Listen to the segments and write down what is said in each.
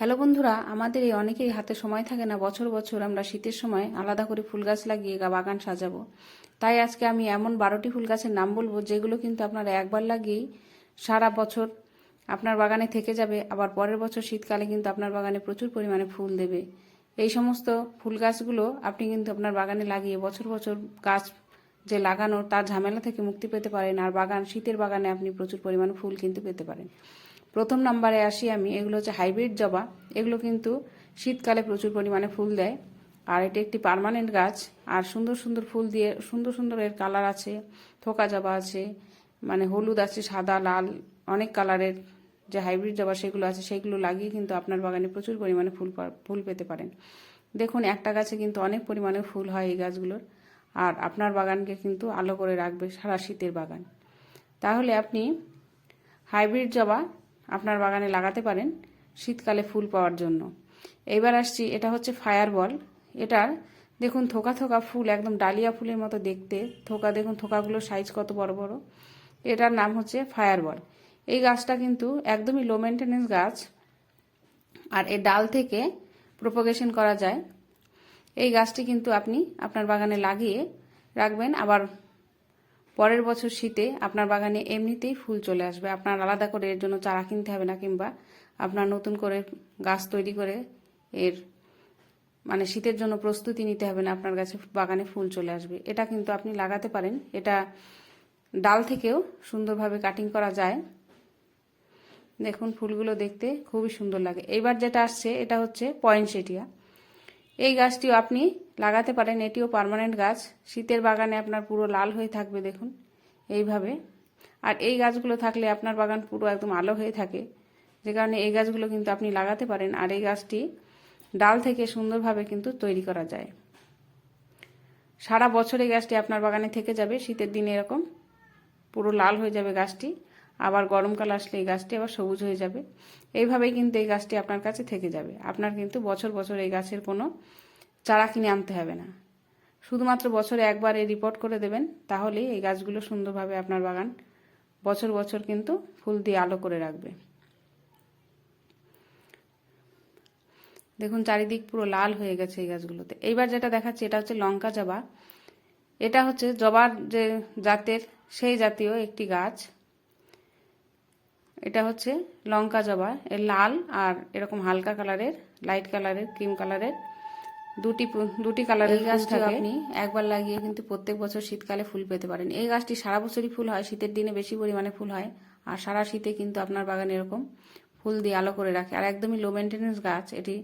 Hello বন্ধুরা, আমাদের এই অনেকেই হাতে সময় থাকে না, বছর বছর আমরা শীতের সময় আলাদা করে ফুল গাছ লাগিয়ে বাগান সাজাবো। তাই আজকে আমি এমন বারোটি ফুল গাছের নাম বলব, যেগুলো কিন্তু আপনারা একবার লাগিয়েই সারা বছর আপনার বাগানে থেকে যাবে, আবার পরের বছর শীতকালে কিন্তু আপনার বাগানে প্রচুর পরিমাণে ফুল দেবে। এই সমস্ত ফুল গাছগুলো আপনি কিন্তু আপনার বাগানে লাগিয়ে বছর বছর গাছ যে লাগানোর তার ঝামেলা থেকে মুক্তি পেতে পারেন, আর বাগান, শীতের বাগানে আপনি প্রচুর পরিমাণে ফুল কিন্তু পেতে পারেন। প্রথম নাম্বারে আসি আমি, এগুলো হচ্ছে হাইব্রিড জবা। এগুলো কিন্তু শীতকালে প্রচুর পরিমাণে ফুল দেয়। আর এটি একটি পার্মানেন্ট গাছ, আর সুন্দর সুন্দর ফুল দিয়ে, সুন্দর সুন্দর এর কালার আছে, থোকা জবা আছে মানে হলুদ আছে, সাদা, লাল, অনেক কালারের যে হাইব্রিড জবা সেগুলো আছে, সেগুলো লাগিয়ে কিন্তু আপনার বাগানে প্রচুর পরিমাণে ফুল ফুল পেতে পারেন। দেখুন, একটা গাছে কিন্তু অনেক পরিমাণে ফুল হয় এই গাছগুলোর, আর আপনার বাগানকে কিন্তু আলো করে রাখবে সারা শীতের বাগান। তাহলে আপনি হাইব্রিড জবা আপনার বাগানে লাগাতে পারেন শীতকালে ফুল পাওয়ার জন্য। এইবার আসছি, এটা হচ্ছে ফায়ার বল এটার দেখুন থোকা থোকা ফুল, একদম ডালিয়া ফুলের মতো দেখতে। থোকা, দেখুন থোকাগুলোর সাইজ কত বড় বড়। এটার নাম হচ্ছে ফায়ার বল এই গাছটা কিন্তু একদমই লো মেনটেনেন্স গাছ। আর এর ডাল থেকে প্রোপোগেশন করা যায়। এই গাছটি কিন্তু আপনি আপনার বাগানে লাগিয়ে রাখবেন। আবার পরের বছর শীতে আপনার বাগানে এমনিতেই ফুল চলে আসবে। আপনার আলাদা করে এর জন্য চারা কিনতে হবে না কিংবা আপনার নতুন করে গাছ তৈরি করে এর মানে শীতের জন্য প্রস্তুতি নিতে হবে না, আপনার কাছে বাগানে ফুল চলে আসবে। এটা কিন্তু আপনি লাগাতে পারেন। এটা ডাল থেকেও সুন্দরভাবে কাটিং করা যায়। দেখুন ফুলগুলো দেখতে খুবই সুন্দর লাগে। এইবার যেটা আসছে, এটা হচ্ছে পয়েন্টসেটিয়া এই গাছটিও আপনি লাগাতে পারেন, এটিও পার্মানেন্ট গাছ। শীতের বাগানে আপনার পুরো লাল হয়ে থাকবে, দেখুন, এইভাবে। আর এই গাছগুলো থাকলে আপনার বাগান পুরো একদম আলো হয়ে থাকে। যে কারণে এই গাছগুলো কিন্তু আপনি লাগাতে পারেন, আর এই গাছটি ডাল থেকে সুন্দরভাবে কিন্তু তৈরি করা যায়। সারা বছর এই গাছটি আপনার বাগানে থেকে যাবে, শীতের দিনে এরকম পুরো লাল হয়ে যাবে গাছটি। আবার গরমকাল আসলে এই গাছটি আবার সবুজ হয়ে যাবে। এইভাবেই কিন্তু এই গাছটি আপনার কাছে থেকে যাবে। আপনার কিন্তু বছর বছর এই গাছের কোনো চারা কিনে আনতে হবে না। শুধুমাত্র বছরে একবার এই রিপোর্ট করে দেবেন, তাহলেই এই গাছগুলো সুন্দরভাবে আপনার বাগান বছর বছর কিন্তু ফুল দিয়ে আলো করে রাখবে। দেখুন, চারিদিক পুরো লাল হয়ে গেছে এই গাছগুলোতে। এইবার যেটা দেখাচ্ছি, এটা হচ্ছে লঙ্কা জবা। এটা হচ্ছে জবার যে জাতের, সেই জাতীয় একটি গাছ। এটা হচ্ছে লঙ্কা জবা। এর লাল আর এরকম হালকা কালারের লাইট কালারের ক্রিম কালারের দুটি দুটি কালারের গাছ থাকে। আপনি একবার লাগিয়ে কিন্তু প্রত্যেক বছর শীতকালে ফুল পেতে পারেন। এই গাছটি সারা বছরই ফুল হয় শীতের দিনে বেশি পরিমাণে ফুল হয়। আর সারা শীতে কিন্তু আপনার বাগানে এরকম ফুল দিয়ে আলো করে রাখে। আর একদমই লো মেনটেনেন্স গাছ এটি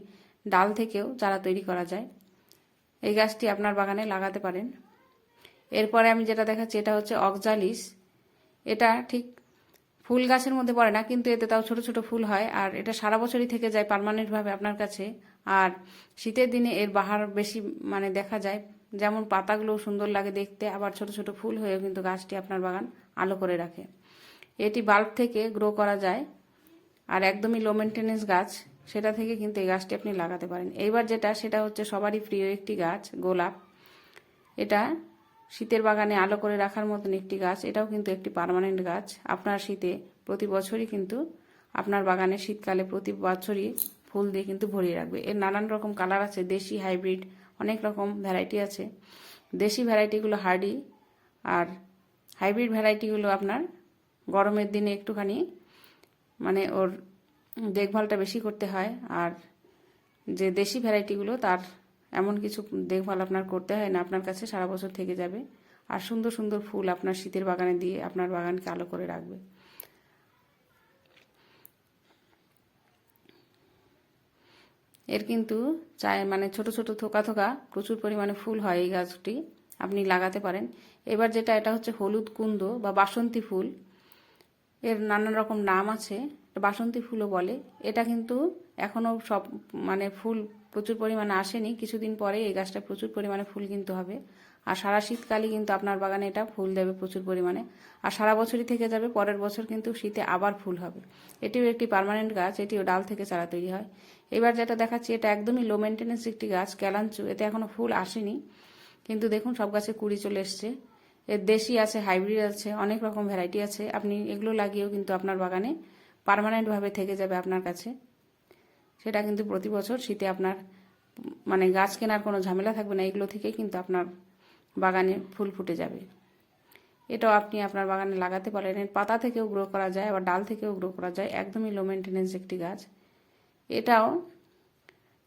ডাল থেকেও চারা তৈরি করা যায়। এই গাছটি আপনার বাগানে লাগাতে পারেন। এরপরে আমি যেটা দেখাচ্ছি এটা হচ্ছে অক্সালিস। এটা ঠিক ফুল গাছের মধ্যে পড়ে না, কিন্তু এতে তাও ছোট ছোট ফুল হয়। আর এটা সারা বছরই থেকে যায় পার্মানেন্টভাবে আপনার কাছে। আর শীতের দিনে এর বাহার বেশি মানে দেখা যায়। যেমন পাতাগুলো সুন্দর লাগে দেখতে, আবার ছোট ছোট ফুল হয়েও কিন্তু গাছটি আপনার বাগান আলো করে রাখে। এটি বাল্ব থেকে গ্রো করা যায়। আর একদমই লো মেনটেনেন্স গাছ, সেটা থেকে কিন্তু এই গাছটি আপনি লাগাতে পারেন। এইবার যেটা, সেটা হচ্ছে সবারই প্রিয় একটি গাছ, গোলাপ। এটা শীতের বাগানে আলো করে রাখার মতন একটি গাছ, এটাও কিন্তু একটি পার্মানেন্ট গাছ। আপনার শীতে প্রতি বছরই কিন্তু আপনার বাগানে শীতকালে প্রতি বছরই ফুল দিয়ে কিন্তু ভরিয়ে রাখবে। এর নানান রকম কালার আছে, দেশি হাইব্রিড অনেক রকম ভ্যারাইটি আছে। দেশি ভ্যারাইটিগুলো হার্ডি আর হাইব্রিড ভ্যারাইটিগুলো আপনার গরমের দিনে একটুখানি মানে ওর দেখভালটা বেশি করতে হয়। আর যে দেশি ভ্যারাইটিগুলো তার এমন কিছু দেখভাল আপনার করতে হয় না, আপনার কাছে সারা বছর থেকে যাবে। আর সুন্দর সুন্দর ফুল আপনার শীতের বাগানে দিয়ে আপনার বাগানকে আলো করে রাখবে। এর কিন্তু চায় মানে ছোট ছোট থোকা থোকা প্রচুর পরিমাণে ফুল হয় এই গাছটি, আপনি লাগাতে পারেন। এবার যেটা, এটা হচ্ছে হলুদ কুন্দ বা বাসন্তী ফুল। এর নানান রকম নাম আছে। বাসন্তী ফুলও বলে। এটা কিন্তু এখনও সব মানে ফুল প্রচুর পরিমাণে আসেনি। কিছুদিন পরে এই গাছটা প্রচুর পরিমাণে ফুল কিন্তু হবে। আর সারা শীতকালই কিন্তু আপনার বাগানে এটা ফুল দেবে প্রচুর পরিমাণে। আর সারা বছরই থেকে যাবে, পরের বছর কিন্তু শীতে আবার ফুল হবে। এটিও একটি পার্মানেন্ট গাছ, এটিও ডাল থেকে চারা তৈরি হয়। এবার যেটা দেখাচ্ছি, এটা একদমই লো মেনটেন্যান্স একটি গাছ ক্যালাঞ্চু এতে এখনও ফুল আসেনি। কিন্তু দেখুন, সব গাছে কুড়ি চলে এসছে। এর দেশি আছে হাইব্রিড আছে, অনেক রকম ভ্যারাইটি আছে। আপনি এগুলো লাগিয়েও কিন্তু আপনার বাগানে পার্মানেন্টভাবে থেকে যাবে আপনার কাছে, সেটা কিন্তু প্রতি বছর শীতে আপনার মানে গাছ কেনার কোনো ঝামেলা থাকবে না, এগুলো থেকেই কিন্তু আপনার বাগানে ফুল ফুটে যাবে। এটাও আপনি আপনার বাগানে লাগাতে পারেন, এর পাতা থেকেও গ্রো করা যায়, আবার ডাল থেকেও গ্রো করা যায়, একদমই লো মেনটেনেন্স একটি গাছ। এটাও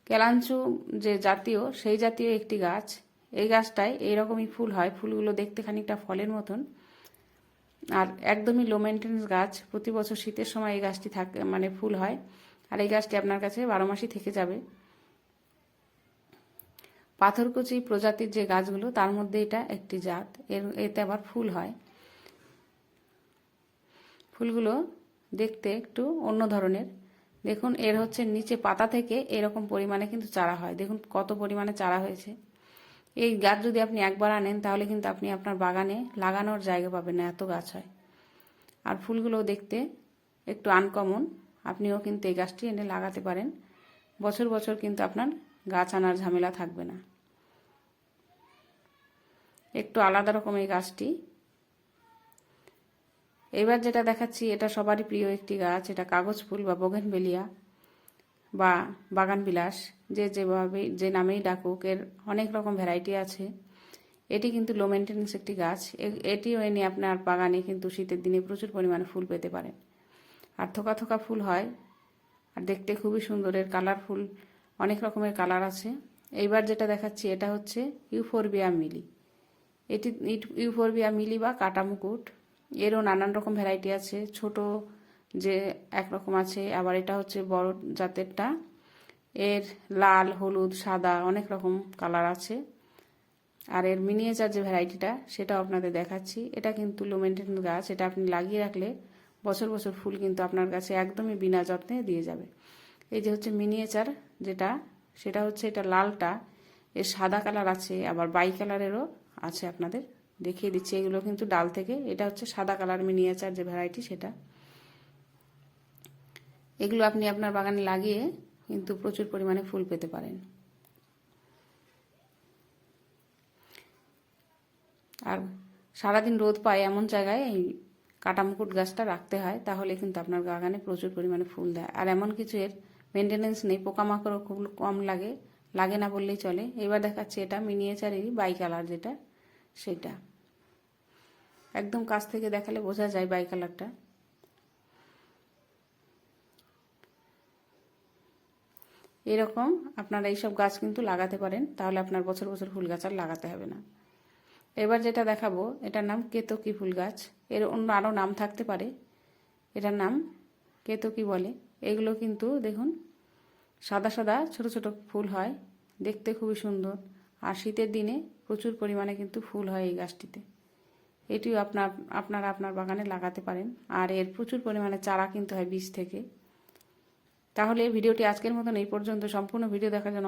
কেলাঞ্চু যে জাতীয়, সেই জাতীয় একটি গাছ, এই গাছটায় এইরকমই ফুল হয়, ফুলগুলো দেখতে খানিকটা ফলের মতন আর একদমই লো মেনটেন্স গাছ। প্রতি বছর শীতের সময় এই গাছটি থাকে মানে ফুল হয়। আর এই গাছটি আপনার কাছে বারো মাসই থেকে যাবে। পাথরকুচি প্রজাতির যে গাছগুলো, তার মধ্যে এটা একটি জাত। এর, এতে আবার ফুল হয়। ফুলগুলো দেখতে একটু অন্য ধরনের। দেখুন, এর হচ্ছে নিচে পাতা থেকে এরকম পরিমাণে কিন্তু চারা হয়। দেখুন কত পরিমাণে চারা হয়েছে। এই গাছ যদি আপনি একবার আনেন, তাহলে কিন্তু আপনি আপনার বাগানে লাগানোর জায়গা পাবেন না, এত গাছ হয়। আর ফুলগুলো দেখতে একটু আনকমন আপনিও কিন্তু এই গাছটি এনে লাগাতে পারেন। বছর বছর কিন্তু আপনার গাছ আনার ঝামেলা থাকবে না। একটু আলাদা রকম এই গাছটি। এবার যেটা দেখাচ্ছি, এটা সবারই প্রিয় একটি গাছ, এটা কাগজ ফুল বা বেলিয়া বা বাগান বিলাস, যে যেভাবে, যে নামেই ডাকুক, এর অনেক রকম ভ্যারাইটি আছে। এটি কিন্তু লো মেনটেন্স একটি গাছ। এটিও এনে আপনার বাগানে কিন্তু শীতের দিনে প্রচুর পরিমাণে ফুল পেতে পারেন। আর থোকা থোকা ফুল হয়, আর দেখতে খুবই সুন্দর, এর কালারফুল অনেক রকমের কালার আছে। এইবার যেটা দেখাচ্ছি, এটা হচ্ছে ইউফোরবিয়া মিলি এটি ইউফোরবিয়া মিলি বা কাটা মুকুট। এরও নানান রকম ভ্যারাইটি আছে, ছোট যে একরকম আছে, আবার এটা হচ্ছে বড় জাতেরটা। এর লাল, হলুদ, সাদা অনেক রকম কালার আছে। আর এর মিনিয়েচার যে ভ্যারাইটিটা সেটাও আপনাদের দেখাচ্ছি। এটা কিন্তু লো মেনটেন গাছ, এটা আপনি লাগিয়ে রাখলে বছর বছর ফুল কিন্তু আপনার কাছে একদমই বিনা যত্নে দিয়ে যাবে। এই যে হচ্ছে মিনিয়েচার যেটা, সেটা হচ্ছে এটা লালটা। এর সাদা কালার আছে, আবার বাই কালারেরও আছে আপনাদের। দেখিয়ে দিচ্ছি, এগুলো কিন্তু ডাল থেকে। এটা হচ্ছে সাদা কালার মিনিয়েচার যে ভ্যারাইটি সেটা। এগুলো আপনি আপনার বাগানে লাগিয়ে কিন্তু প্রচুর পরিমাণে ফুল পেতে পারেন। আর সারাদিন রোদ পায় এমন জায়গায় এই কাটামুকুট গাছটা রাখতে হয়, তাহলে কিন্তু আপনার বাগানে প্রচুর পরিমাণে ফুল দেয়। আর এমন কিছু এর মেনটেনেন্স নেই, পোকামাকড়ও খুব কম লাগে লাগে না বললেই চলে। এবার দেখাচ্ছি এটা মিনিয়েচারেরই বাই কালার যেটা, সেটা। একদম কাছ থেকে দেখালে বোঝা যায় বাই কালারটা এরকম আপনারা এইসব গাছ কিন্তু লাগাতে পারেন, তাহলে আপনার বছর বছর ফুল গাছ আর লাগাতে হবে না। এবার যেটা দেখাবো, এটার নাম কেতকী ফুল গাছ। এর অন্য আরও নাম থাকতে পারে। এটার নাম কেতকী বলে। এগুলো কিন্তু দেখুন, সাদা সাদা ছোট ছোট ফুল হয়, দেখতে খুবই সুন্দর। আর শীতের দিনে প্রচুর পরিমাণে কিন্তু ফুল হয় এই গাছটিতে। এটিও আপনার, আপনারা আপনার বাগানে লাগাতে পারেন। আর এর প্রচুর পরিমাণে চারা কিনতে হয় বীজ থেকে। তাহলে ভিডিওটি আজকের মতন এই পর্যন্ত। সম্পূর্ণ ভিডিও দেখার জন্য